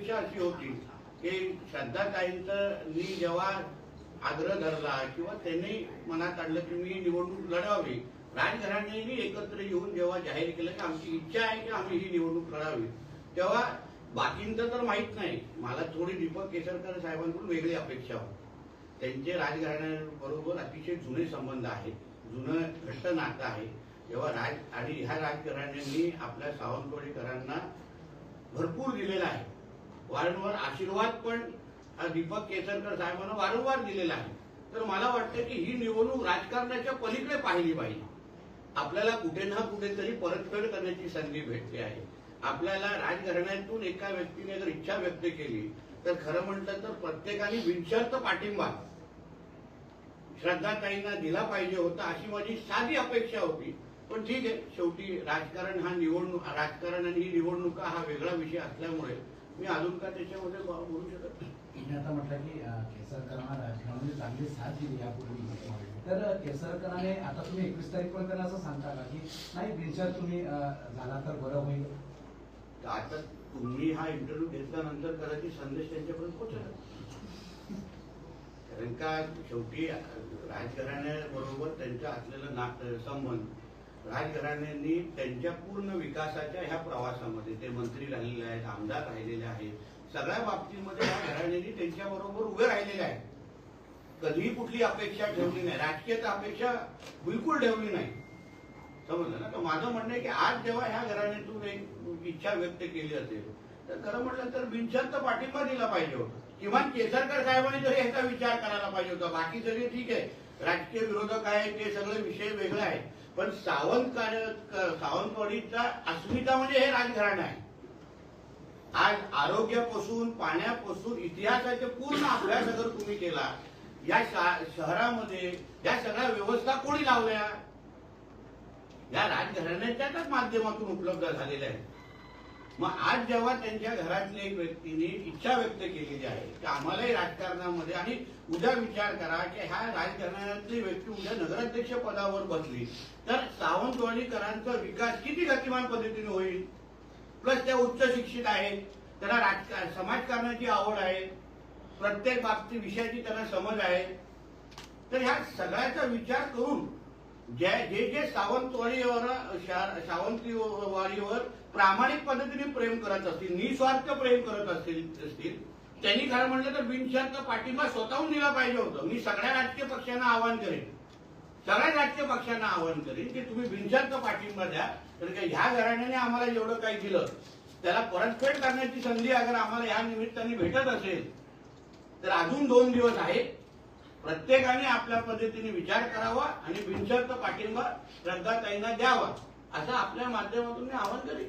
अपेक्षा अशी होती की श्रद्धाताईंचं मी जेव्हा आग्रह धरला किंवा त्यांनी मनात आणलं की मी निवडणूक लढावी राजघराण्यांनी एकत्र येऊन जेव्हा जाहीर केलं की आमची इच्छा आहे की आम्ही ही निवडणूक लढावी तेव्हा बाकींचं तर माहीत नाही. मला थोडी दीपक केसरकर साहेबांकडून वेगळी अपेक्षा होती. त्यांचे राजघराण्याबरोबर अतिशय जुने संबंध आहेत जुनं घट्ट नातं आहे. तेव्हा राज आणि ह्या राजघराण्यांनी आपल्या सावंतवाडीकरांना भरपूर दिलेला आहे. वारंवार आशीर्वाद पण दीपक केसरकर साहेबांना वारंवार दिलेला आहे. तर मला वाटतं की ही निवडणूक राजकारणाच्या पलीकडे पाहिली पाहिजे. आपल्याला कुठे ना कुठेतरी परतफेड करण्याची संधी भेटली आहे. आपल्याला राजघराण्यातून एका व्यक्तीने जर इच्छा व्यक्त केली तर खरं म्हटलं तर प्रत्येकाने बिनशर्त पाठिंबा श्रद्धाताईंना दिला पाहिजे होता अशी माझी साधी अपेक्षा होती. पण ठीक आहे शेवटी राजकारण हा निवडणूक राजकारण आणि ही निवडणुका हा वेगळा विषय असल्यामुळे मी अजून का त्याच्यामध्ये बोलू शकत तुम्ही आता म्हटलं की केसरकरांना राजकारणामध्ये चांगली साथ दिली यापूर्वी तर केसरकराने आता तुम्ही एकवीस तारीख पर्यंत त्यांना असं सांगता का की नाही बिनशर्त तुम्ही झाला तर बरं होईल. आता तुम्ही हा इंटरव्ह्यू घेतल्यानंतर कदाचित संदेश त्यांच्यापर्यंत पोहोचला. कारण का शेवटी राजघराण्याबरोबर त्यांचं असलेलं नातं संबंध राजघराण्यांनी त्यांच्या पूर्ण विकासाच्या ह्या प्रवासामध्ये ते मंत्री राहिलेले आहेत आमदार राहिलेले आहेत सगळ्या बाबतीमध्ये या घराण्यांनी त्यांच्याबरोबर उभे राहिलेले आहेत. कधीही कुठली अपेक्षा ठेवली नाही. राजकीय अपेक्षा बिलकुल ठेवली नाही. समजलं ना? तर माझं म्हणणं आहे की आज जेव्हा ह्या घराण्यातून एक इच्छा व्यक्त केली असेल तर खरं म्हटलं तर बिनशर्त पाठिंबा दिला पाहिजे होता. किमान केसरकर साहेबांनी तरी ह्याचा विचार करायला पाहिजे होता. बाकी सगळे ठीक आहे राजकीय विरोधक आहे ते सगळे विषय वेगळे आहेत. पण सावंत सावंतवाडीचा अस्मिता म्हणजे हे राजघराणं आहे. आज आरोग्यापासून पाण्यापासून इतिहासाचा पूर्ण अभ्यास अगर तुम्ही केला या शहरामध्ये या सगळ्या व्यवस्था कोणी लावल्या? या राजघराण्याच्याच माध्यमातून उपलब्ध झालेल्या आहेत. मग आज जेव्हा त्यांच्या घरातल्या एक व्यक्तीने इच्छा व्यक्त केलेली आहे की आम्हालाही राजकारणामध्ये आणि उद्या विचार करा की ह्या राजकारणातली व्यक्ती उद्या नगराध्यक्ष पदावर बसली तर सावंतवाडीकरांचा विकास किती गतिमान पद्धतीने होईल? प्लस त्या उच्च शिक्षित आहेत त्यांना राजकारण समाजकारणाची आवड आहे प्रत्येक बाबती विषयाची त्यांना समज आहे. तर ह्या सगळ्याचा विचार करून जे जे जे सावंतवाडीवर सावंतवाडीवर प्रामाणिक पद्धतीने प्रेम करत असतील निस्वार्थ प्रेम करत असतील असतील त्यांनी खरं म्हटलं तर बिनशर्त पाठिंबा स्वतःहून दिला पाहिजे होतं. मी सगळ्या राजकीय पक्षांना आवाहन करेन. सगळ्या राजकीय पक्षांना आवाहन करेन की तुम्ही बिनशर्त पाठिंबा द्या. तर काय ह्या घराण्याने आम्हाला जेवढं काही दिलं. त्याला परतफेड करण्याची संधी अगर आम्हाला या निमित्ताने भेटत असेल तर अजून दोन दिवस आहेत. प्रत्येकाने आपल्या पद्धतीने विचार करावा आणि बिनशर्त पाठिंबा श्रद्धाताईंना द्यावा असं आपल्या माध्यमातून मी आवाहन करेन.